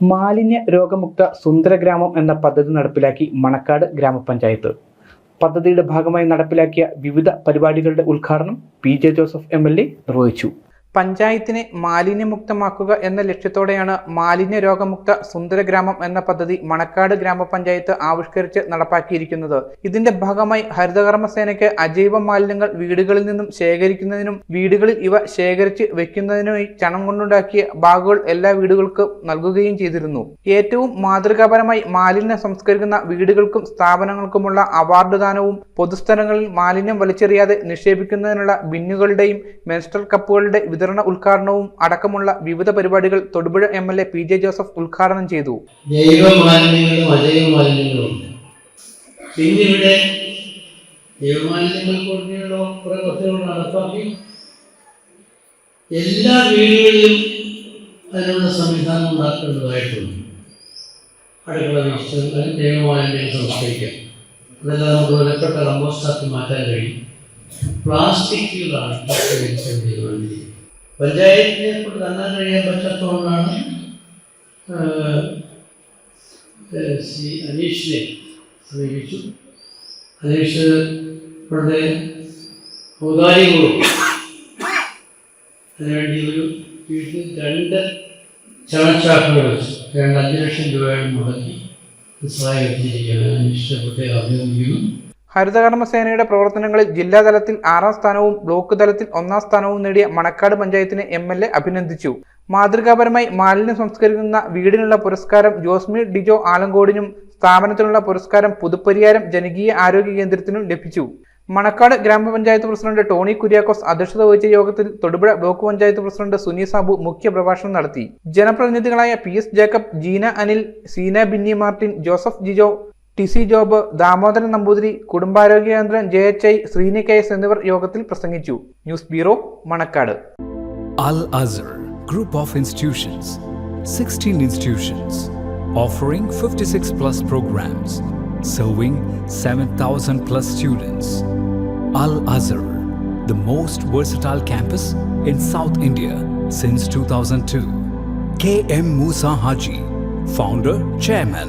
മാലിന്യ രോഗമുക്ത സുന്ദരഗ്രാമം എന്ന പദ്ധതി നടപ്പിലാക്കി മണക്കാട് ഗ്രാമപഞ്ചായത്ത്. പദ്ധതിയുടെ ഭാഗമായി നടപ്പിലാക്കിയ വിവിധ പരിപാടികളുടെ ഉദ്ഘാടനം P J Joseph M L A നിർവഹിച്ചു. പഞ്ചായത്തിനെ മാലിന്യമുക്തമാക്കുക എന്ന ലക്ഷ്യത്തോടെയാണ് മാലിന്യ രോഗമുക്ത സുന്ദരഗ്രാമം എന്ന പദ്ധതി മണക്കാട് ഗ്രാമപഞ്ചായത്ത് ആവിഷ്കരിച്ച് നടപ്പാക്കിയിരിക്കുന്നത്. ഇതിന്റെ ഭാഗമായി ഹരിതകർമ്മസേനയ്ക്ക് അജൈവ മാലിന്യങ്ങൾ വീടുകളിൽ നിന്നും ശേഖരിക്കുന്നതിനും വീടുകളിൽ ഇവ ശേഖരിച്ച് വെക്കുന്നതിനുമായി ചണം കൊണ്ടുണ്ടാക്കിയ ബാഗുകൾ എല്ലാ വീടുകൾക്കും നൽകുകയും ചെയ്തിരുന്നു. ഏറ്റവും മാതൃകാപരമായി മാലിന്യം സംസ്കരിക്കുന്ന വീടുകൾക്കും സ്ഥാപനങ്ങൾക്കുമുള്ള അവാർഡ് ദാനവും പൊതുസ്ഥലങ്ങളിൽ മാലിന്യം വലിച്ചെറിയാതെ നിക്ഷേപിക്കുന്നതിനുള്ള ബിന്നുകളുടെയും മെൻസ്ട്രൽ കപ്പുകളുടെ വിതരണ ഉദ്ഘാടനവും അടക്കമുള്ള വിവിധ പരിപാടികൾ Thodupuzha M L A P J Joseph ഉദ്ഘാടനം ചെയ്തു. ജൈവ എല്ലാ വീടുകളിലും അതിനുള്ള സംവിധാനം ഉണ്ടാക്കേണ്ടതായിട്ടുണ്ട്. അടുക്കള മാലിന്യങ്ങൾ സംസ്കരിക്കാം. അതെല്ലാം നമുക്ക് വിലപ്പെട്ട കമ്പോസ്റ്റാക്കി മാറ്റാൻ കഴിയും. പ്ലാസ്റ്റിക്കുകളാണ് തീരുമാനിച്ചിരിക്കുന്നത് പഞ്ചായത്തിനെ കൊണ്ട് തന്നെ കഴിയാൻ പറ്റാത്തതുകൊണ്ടാണ് ശ്രീ അനീഷിനെ സമീപിച്ചു. അനീഷ് ഇവിടെ ഔദാരികളും അതിനുവേണ്ടി ഒരു വീട്ടിൽ രണ്ട് ചണച്ചാക്കുകൾ വെച്ചു. രണ്ട് അഞ്ച് ലക്ഷം രൂപയാണ് മുടക്കി. സഹായം എത്തിയിരിക്കുകയാണ് അനീഷിനെ പ്രത്യേക അഭിനന്ദിക്കുന്നു. ഹരിതകർമ്മസേനയുടെ പ്രവർത്തനങ്ങളിൽ ജില്ലാതലത്തിൽ ആറാം സ്ഥാനവും ബ്ലോക്ക് തലത്തിൽ ഒന്നാം സ്ഥാനവും നേടിയ മണക്കാട് പഞ്ചായത്തിനെ എം എൽ എ അഭിനന്ദിച്ചു. മാതൃകാപരമായി മാലിന്യം സംസ്കരിക്കുന്ന വീടിനുള്ള പുരസ്കാരം ജോസ്മി ഡിജോ ആലങ്കോടിനും സ്ഥാപനത്തിനുള്ള പുരസ്കാരം പുതുപ്പരിയാരം ജനകീയ ആരോഗ്യ കേന്ദ്രത്തിനും ലഭിച്ചു. മണക്കാട് ഗ്രാമപഞ്ചായത്ത് പ്രസിഡന്റ് ടോണി കുര്യാക്കോസ് അധ്യക്ഷത വഹിച്ച യോഗത്തിൽ തൊടുപുഴ ബ്ലോക്ക് പഞ്ചായത്ത് പ്രസിഡന്റ് സുനി സാബു മുഖ്യ പ്രഭാഷണം നടത്തി. ജനപ്രതിനിധികളായ P S Jacob Jeena Anil Seena Binny Martin Joseph Jijo Tissy Job Damodaran Namboothiri കുടുംബാരോഗ്യകേന്ദ്രം J H I Sreeni K S എന്നിവർ യോഗത്തിൽ പ്രസംഗിച്ചു. News bureau Manakkad. Al Azhar group of institutions. Sixteen institutions. Offering fifty six plus programmes. Serving seven thousand plus students. Al Azhar the most versatile campus in south India since two thousand two. K M Moosa Haji founder chairman.